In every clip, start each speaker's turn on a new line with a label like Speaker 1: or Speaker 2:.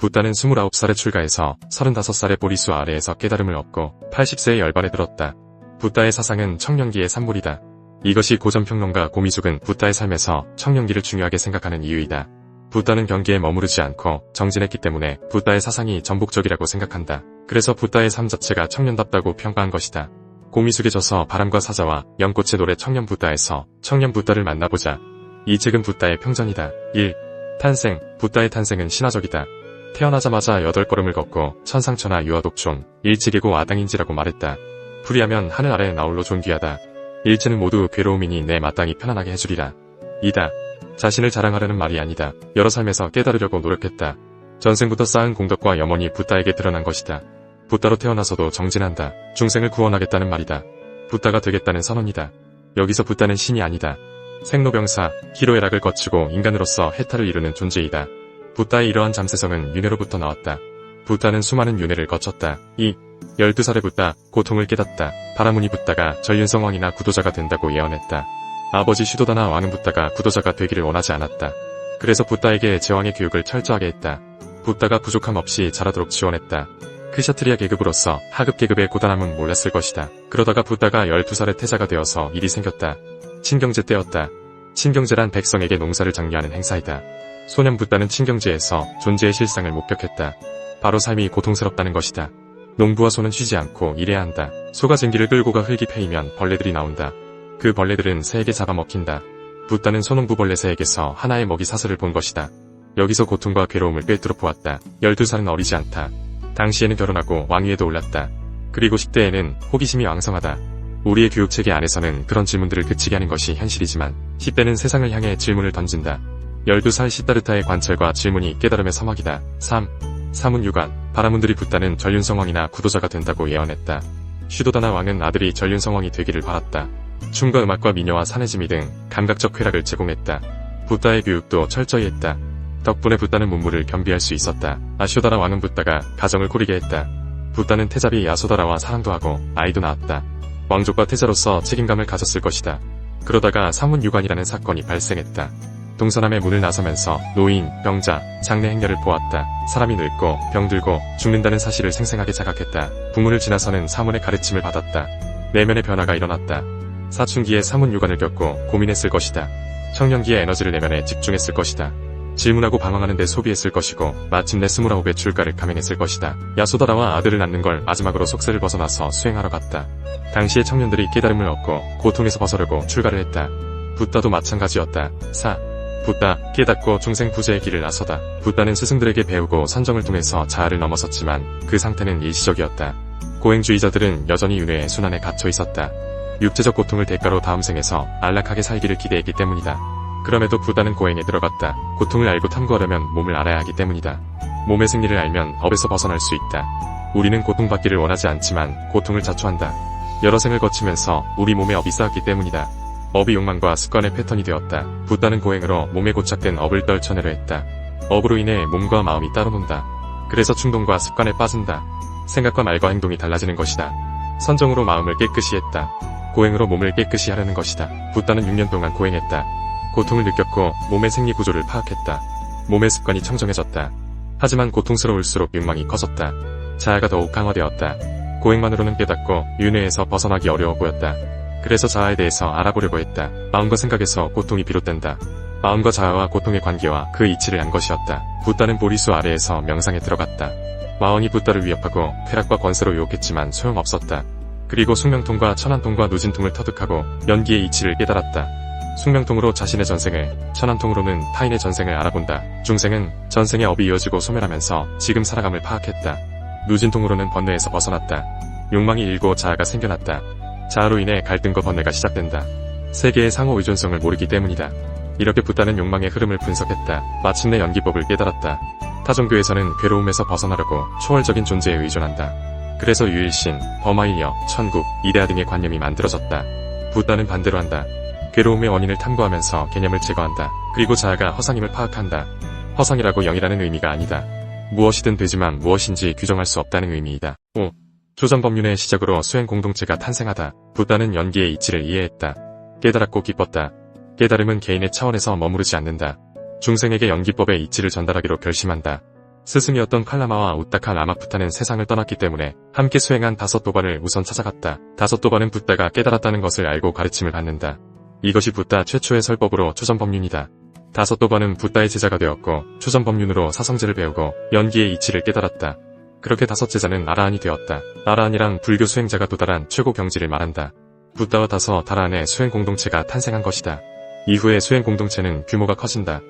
Speaker 1: 붓다는 29살에 출가해서 35살의 보리수 아래에서 깨달음을 얻고 80세에 열반에 들었다. 붓다의 사상은 청년기의 산물이다. 이것이 고전평론가 고미숙은 붓다의 삶에서 청년기를 중요하게 생각하는 이유이다. 붓다는 경기에 머무르지 않고 정진했기 때문에 붓다의 사상이 전복적이라고 생각한다. 그래서 붓다의 삶 자체가 청년답다고 평가한 것이다. 고미숙에 져서 바람과 사자와 연꽃의 노래 청년 붓다에서 청년 붓다를 만나보자. 이 책은 붓다의 평전이다. 1. 탄생, 붓다의 탄생은 신화적이다. 태어나자마자 여덟 걸음을 걷고 천상천하 유아독존, 일찍이고 아당인지라고 말했다. 풀이하면 하늘 아래 나홀로 존귀하다. 일체는 모두 괴로움이니 내 마땅히 편안하게 해주리라. 이다. 자신을 자랑하려는 말이 아니다. 여러 삶에서 깨달으려고 노력했다. 전생부터 쌓은 공덕과 염원이 붓다에게 드러난 것이다. 붓다로 태어나서도 정진한다. 중생을 구원하겠다는 말이다. 붓다가 되겠다는 선언이다. 여기서 붓다는 신이 아니다. 생로병사, 희로애락을 거치고 인간으로서 해탈을 이루는 존재이다. 붓다의 이러한 잠세성은 윤회로부터 나왔다. 붓다는 수많은 윤회를 거쳤다. 2. 12살의 붓다, 고통을 깨닫다. 바라무니 붓다가 전륜성왕이나 구도자가 된다고 예언했다. 아버지 슈도다나 왕은 붓다가 구도자가 되기를 원하지 않았다. 그래서 붓다에게 제왕의 교육을 철저하게 했다. 붓다가 부족함 없이 자라도록 지원했다. 크샤트리아 계급으로서 하급 계급의 고단함은 몰랐을 것이다. 그러다가 붓다가 12살의 태자가 되어서 일이 생겼다. 친경제 때였다. 친경제란 백성에게 농사를 장려하는 행사이다. 소년 붓다는 친경제에서 존재의 실상을 목격했다. 바로 삶이 고통스럽다는 것이다. 농부와 소는 쉬지 않고 일해야 한다. 소가 쟁기를 끌고 가 흙이 패이면 벌레들이 나온다. 그 벌레들은 새에게 잡아먹힌다. 붓다는 소농부 벌레 새에게서 하나의 먹이 사슬을 본 것이다. 여기서 고통과 괴로움을 꿰뚫어 보았다. 12살은 어리지 않다. 당시에는 결혼하고 왕위에도 올랐다. 그리고 10대에는 호기심이 왕성하다. 우리의 교육체계 안에서는 그런 질문들을 그치게 하는 것이 현실이지만 10대는 세상을 향해 질문을 던진다. 12살 시다르타의 관찰과 질문이 깨달음의 서막이다. 3. 사문 유관, 바라문들이 붙다는 전륜성왕이나 구도자가 된다고 예언했다. 슈도다나 왕은 아들이 전륜성왕이 되기를 바랐다. 춤과 음악과 미녀와 사내지미 등 감각적 쾌락을 제공했다. 붓다의 교육도 철저히 했다. 덕분에 붓다는 문물을 겸비할 수 있었다. 아쇼다라 왕은 붓다가 가정을 꾸리게 했다. 붓다는 태자비 야소다라와 사랑도 하고 아이도 낳았다. 왕족과 태자로서 책임감을 가졌을 것이다. 그러다가 사문 유관이라는 사건이 발생했다. 동서남의 문을 나서면서 노인, 병자, 장례 행렬을 보았다. 사람이 늙고 병들고 죽는다는 사실을 생생하게 자각했다. 부문을 지나서는 사문의 가르침을 받았다. 내면의 변화가 일어났다. 사춘기에 사문 유관을 겪고 고민했을 것이다. 청년기에 에너지를 내면에 집중했을 것이다. 질문하고 방황하는 데 소비했을 것이고 마침내 스물아홉의 출가를 감행했을 것이다. 야소다라와 아들을 낳는 걸 마지막으로 속세를 벗어나서 수행하러 갔다. 당시의 청년들이 깨달음을 얻고 고통에서 벗어려고 출가를 했다. 붓다도 마찬가지였다. 4. 붓다, 깨닫고 중생 부재의 길을 나서다. 붓다는 스승들에게 배우고 선정을 통해서 자아를 넘어섰지만 그 상태는 일시적이었다. 고행주의자들은 여전히 윤회의 순환에 갇혀 있었다. 육체적 고통을 대가로 다음 생에서 안락하게 살기를 기대했기 때문이다. 그럼에도 붓다는 고행에 들어갔다. 고통을 알고 탐구하려면 몸을 알아야 하기 때문이다. 몸의 승리를 알면 업에서 벗어날 수 있다. 우리는 고통받기를 원하지 않지만 고통을 자초한다. 여러 생을 거치면서 우리 몸에 업이 쌓였기 때문이다. 업이 욕망과 습관의 패턴이 되었다. 붓다는 고행으로 몸에 고착된 업을 떨쳐내려 했다. 업으로 인해 몸과 마음이 따로 논다. 그래서 충동과 습관에 빠진다. 생각과 말과 행동이 달라지는 것이다. 선정으로 마음을 깨끗이 했다. 고행으로 몸을 깨끗이 하려는 것이다. 붓다는 6년 동안 고행했다. 고통을 느꼈고 몸의 생리 구조를 파악했다. 몸의 습관이 청정해졌다. 하지만 고통스러울수록 욕망이 커졌다. 자아가 더욱 강화되었다. 고행만으로는 깨닫고 윤회에서 벗어나기 어려워 보였다. 그래서 자아에 대해서 알아보려고 했다. 마음과 생각에서 고통이 비롯된다. 마음과 자아와 고통의 관계와 그 이치를 안 것이었다. 붓다는 보리수 아래에서 명상에 들어갔다. 마왕이 붓다를 위협하고 쾌락과 권세로 유혹했지만 소용없었다. 그리고 숙명통과 천안통과 누진통을 터득하고 연기의 이치를 깨달았다. 숙명통으로 자신의 전생을, 천안통으로는 타인의 전생을 알아본다. 중생은 전생의 업이 이어지고 소멸하면서 지금 살아감을 파악했다. 누진통으로는 번뇌에서 벗어났다. 욕망이 일고 자아가 생겨났다. 자아로 인해 갈등과 번뇌가 시작된다. 세계의 상호 의존성을 모르기 때문이다. 이렇게 붓다는 욕망의 흐름을 분석했다. 마침내 연기법을 깨달았다. 타 종교에서는 괴로움에서 벗어나려고 초월적인 존재에 의존한다. 그래서 유일신, 범하이여, 천국, 이데아 등의 관념이 만들어졌다. 붓다는 반대로 한다. 괴로움의 원인을 탐구하면서 개념을 제거한다. 그리고 자아가 허상임을 파악한다. 허상이라고 영이라는 의미가 아니다. 무엇이든 되지만 무엇인지 규정할 수 없다는 의미이다. 5. 조선법륜의 시작으로 수행 공동체가 탄생하다. 붓다는 연기의 이치를 이해했다. 깨달았고 기뻤다. 깨달음은 개인의 차원에서 머무르지 않는다. 중생에게 연기법의 이치를 전달하기로 결심한다. 스승이었던 칼라마와 우타카 라마푸타는 세상을 떠났기 때문에 함께 수행한 다섯 도반을 우선 찾아갔다. 다섯 도반은 붓다가 깨달았다는 것을 알고 가르침을 받는다. 이것이 붓다 최초의 설법으로 초전법륜이다. 다섯 도반은 붓다의 제자가 되었고 초전법륜으로 사성제를 배우고 연기의 이치를 깨달았다. 그렇게 다섯 제자는 아라한이 되었다. 아라한이랑 불교 수행자가 도달한 최고 경지를 말한다. 붓다와 다섯 다라한의 수행 공동체가 탄생한 것이다. 이후에 수행 공동체는 규모가 커진다.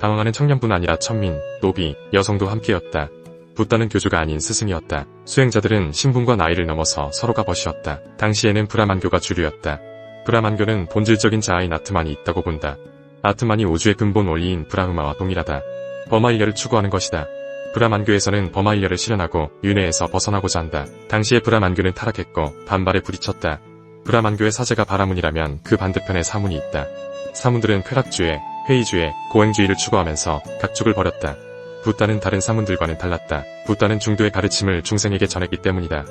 Speaker 1: 당황하는 청년뿐 아니라 천민, 노비, 여성도 함께였다. 붓다는 교주가 아닌 스승이었다. 수행자들은 신분과 나이를 넘어서 서로가 벗이었다. 당시에는 브라만교가 주류였다. 브라만교는 본질적인 자아인 아트만이 있다고 본다. 아트만이 우주의 근본 원리인 브라흐마와 동일하다. 버마일려를 추구하는 것이다. 브라만교에서는 버마일려를 실현하고 윤회에서 벗어나고자 한다. 당시에 브라만교는 타락했고 반발에 부딪혔다. 브라만교의 사제가 바라문이라면 그 반대편에 사문이 있다. 사문들은 쾌락주의, 회의주의, 고행주의를 추구하면서 각축을 벌였다. 붓다는 다른 사문들과는 달랐다. 붓다는 중도의 가르침을 중생에게 전했기 때문이다.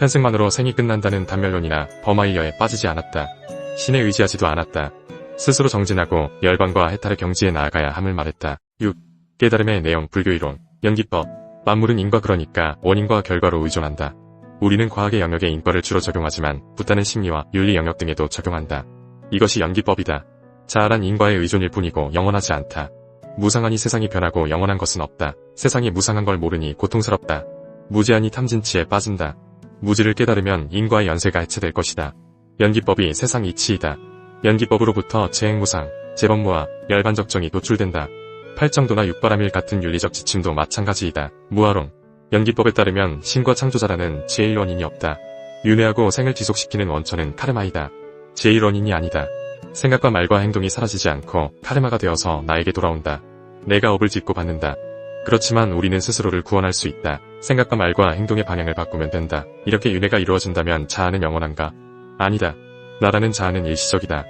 Speaker 1: 현생만으로 생이 끝난다는 단멸론이나 버마일려에 빠지지 않았다. 신에 의지하지도 않았다. 스스로 정진하고 열반과 해탈의 경지에 나아가야 함을 말했다. 6. 깨달음의 내용 불교이론, 연기법. 만물은 인과 그러니까 원인과 결과로 의존한다. 우리는 과학의 영역에 인과를 주로 적용하지만 붓다는 심리와 윤리 영역 등에도 적용한다. 이것이 연기법이다. 자아란 인과의 의존일 뿐이고 영원하지 않다. 무상하니 세상이 변하고 영원한 것은 없다. 세상이 무상한 걸 모르니 고통스럽다. 무지하니 탐진치에 빠진다. 무지를 깨달으면 인과의 연쇄가 해체될 것이다. 연기법이 세상 이치이다. 연기법으로부터 재행무상, 재범무와 열반적정이 도출된다. 팔정도나 육바람일 같은 윤리적 지침도 마찬가지이다. 무화론. 연기법에 따르면 신과 창조자라는 제1원인이 없다. 윤회하고 생을 지속시키는 원천은 카르마이다. 제1원인이 아니다. 생각과 말과 행동이 사라지지 않고 카르마가 되어서 나에게 돌아온다. 내가 업을 짓고 받는다. 그렇지만 우리는 스스로를 구원할 수 있다. 생각과 말과 행동의 방향을 바꾸면 된다. 이렇게 윤회가 이루어진다면 자아는 영원한가? 아니다. 나라는 자아는 일시적이다.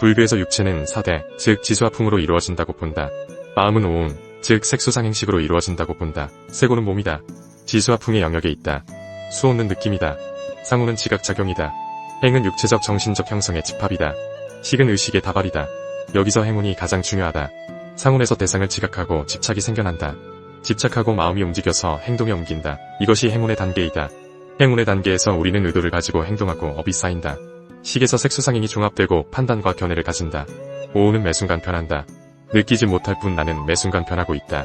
Speaker 1: 불교에서 육체는 사대, 즉 지수화풍으로 이루어진다고 본다. 마음은 오음, 즉 색수상행식으로 이루어진다고 본다. 세고는 몸이다. 지수화풍의 영역에 있다. 수호는 느낌이다. 상호는 지각작용이다. 행은 육체적 정신적 형성의 집합이다. 식은 의식의 다발이다. 여기서 행운이 가장 중요하다. 상운에서 대상을 지각하고 집착이 생겨난다. 집착하고 마음이 움직여서 행동에 옮긴다. 이것이 행운의 단계이다. 행운의 단계에서 우리는 의도를 가지고 행동하고 업이 쌓인다. 식에서 색수상행이 종합되고 판단과 견해를 가진다. 오후는 매순간 변한다. 느끼지 못할 뿐 나는 매순간 변하고 있다.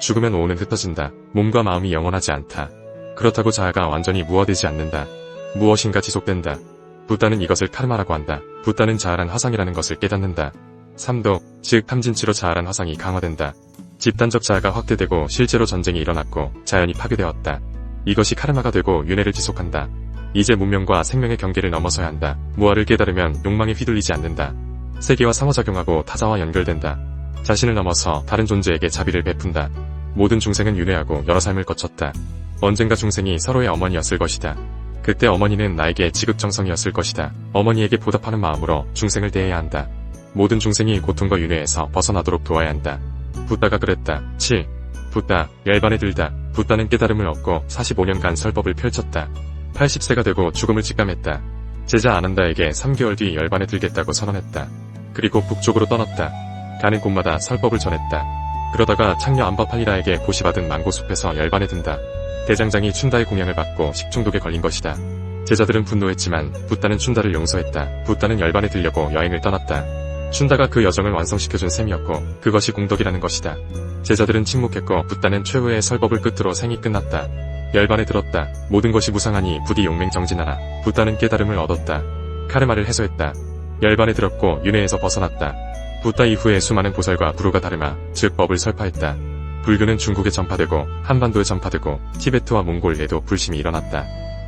Speaker 1: 죽으면 오후는 흩어진다. 몸과 마음이 영원하지 않다. 그렇다고 자아가 완전히 무어되지 않는다. 무엇인가 지속된다. 붓다는 이것을 카르마라고 한다. 붓다는 자아란 화상이라는 것을 깨닫는다. 3도, 즉 탐진치로 자아란 화상이 강화된다. 집단적 자아가 확대되고 실제로 전쟁이 일어났고 자연이 파괴되었다. 이것이 카르마가 되고 윤회를 지속한다. 이제 문명과 생명의 경계를 넘어서야 한다. 무아를 깨달으면 욕망에 휘둘리지 않는다. 세계와 상호작용하고 타자와 연결된다. 자신을 넘어서 다른 존재에게 자비를 베푼다. 모든 중생은 윤회하고 여러 삶을 거쳤다. 언젠가 중생이 서로의 어머니였을 것이다. 그때 어머니는 나에게 지극정성이었을 것이다. 어머니에게 보답하는 마음으로 중생을 대해야 한다. 모든 중생이 고통과 윤회에서 벗어나도록 도와야 한다. 붓다가 그랬다. 7. 붓다, 열반에 들다. 붓다는 깨달음을 얻고 45년간 설법을 펼쳤다. 80세가 되고 죽음을 직감했다. 제자 아난다에게 3개월 뒤 열반에 들겠다고 선언했다. 그리고 북쪽으로 떠났다. 가는 곳마다 설법을 전했다. 그러다가 창녀 안바팔리라에게 고시받은 망고숲에서 열반에 든다. 대장장이 춘다의 공양을 받고 식중독에 걸린 것이다. 제자들은 분노했지만 붓다는 춘다를 용서했다. 붓다는 열반에 들려고 여행을 떠났다. 춘다가 그 여정을 완성시켜준 셈이었고 그것이 공덕이라는 것이다. 제자들은 침묵했고 붓다는 최후의 설법을 끝으로 생이 끝났다. 열반에 들었다. 모든 것이 무상하니 부디 용맹 정진하라. 붓다는 깨달음을 얻었다. 카르마를 해소했다. 열반에 들었고 윤회에서 벗어났다. 붓다 이후에 수많은 보살과 부루가 다르마, 즉 법을 설파했다. 불교는 중국에 전파되고 한반도에 전파되고 티베트와 몽골에도 불심이 일어났다.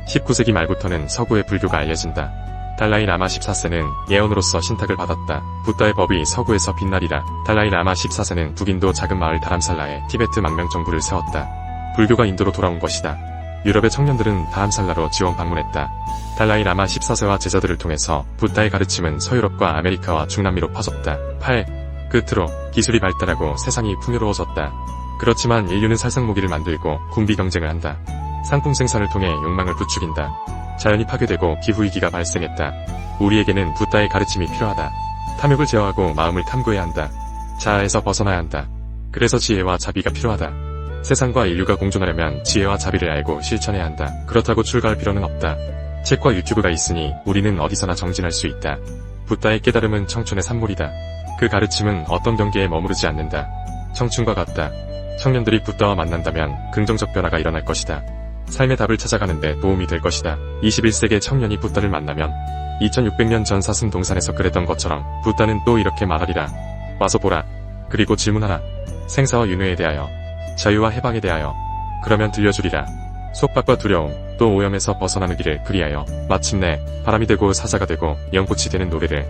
Speaker 1: 19세기 말부터는 서구의 불교가 알려진다. 달라이 라마 14세는 예언으로서 신탁을 받았다. 붓다의 법이 서구에서 빛나리라. 달라이 라마 14세는 북인도 작은 마을 다람살라에 티베트 망명 정부를 세웠다. 불교가 인도로 돌아온 것이다. 유럽의 청년들은 다함살라로 지원 방문했다. 달라이 라마 14세와 제자들을 통해서 붓다의 가르침은 서유럽과 아메리카와 중남미로 퍼졌다. 8. 끝으로 기술이 발달하고 세상이 풍요로워졌다. 그렇지만 인류는 살상 무기를 만들고 군비 경쟁을 한다. 상품 생산을 통해 욕망을 부추긴다. 자연이 파괴되고 기후위기가 발생했다. 우리에게는 붓다의 가르침이 필요하다. 탐욕을 제어하고 마음을 탐구해야 한다. 자아에서 벗어나야 한다. 그래서 지혜와 자비가 필요하다. 세상과 인류가 공존하려면 지혜와 자비를 알고 실천해야 한다. 그렇다고 출가할 필요는 없다. 책과 유튜브가 있으니 우리는 어디서나 정진할 수 있다. 붓다의 깨달음은 청춘의 산물이다. 그 가르침은 어떤 경계에 머무르지 않는다. 청춘과 같다. 청년들이 붓다와 만난다면 긍정적 변화가 일어날 것이다. 삶의 답을 찾아가는데 도움이 될 것이다. 21세기의 청년이 붓다를 만나면 2600년 전 사슴 동산에서 그랬던 것처럼 붓다는 또 이렇게 말하리라. 와서 보라. 그리고 질문하라. 생사와 윤회에 대하여, 자유와 해방에 대하여. 그러면 들려주리라. 속박과 두려움, 또 오염에서 벗어나는 길을 그리하여 마침내 바람이 되고 사자가 되고 연꽃이 되는 노래를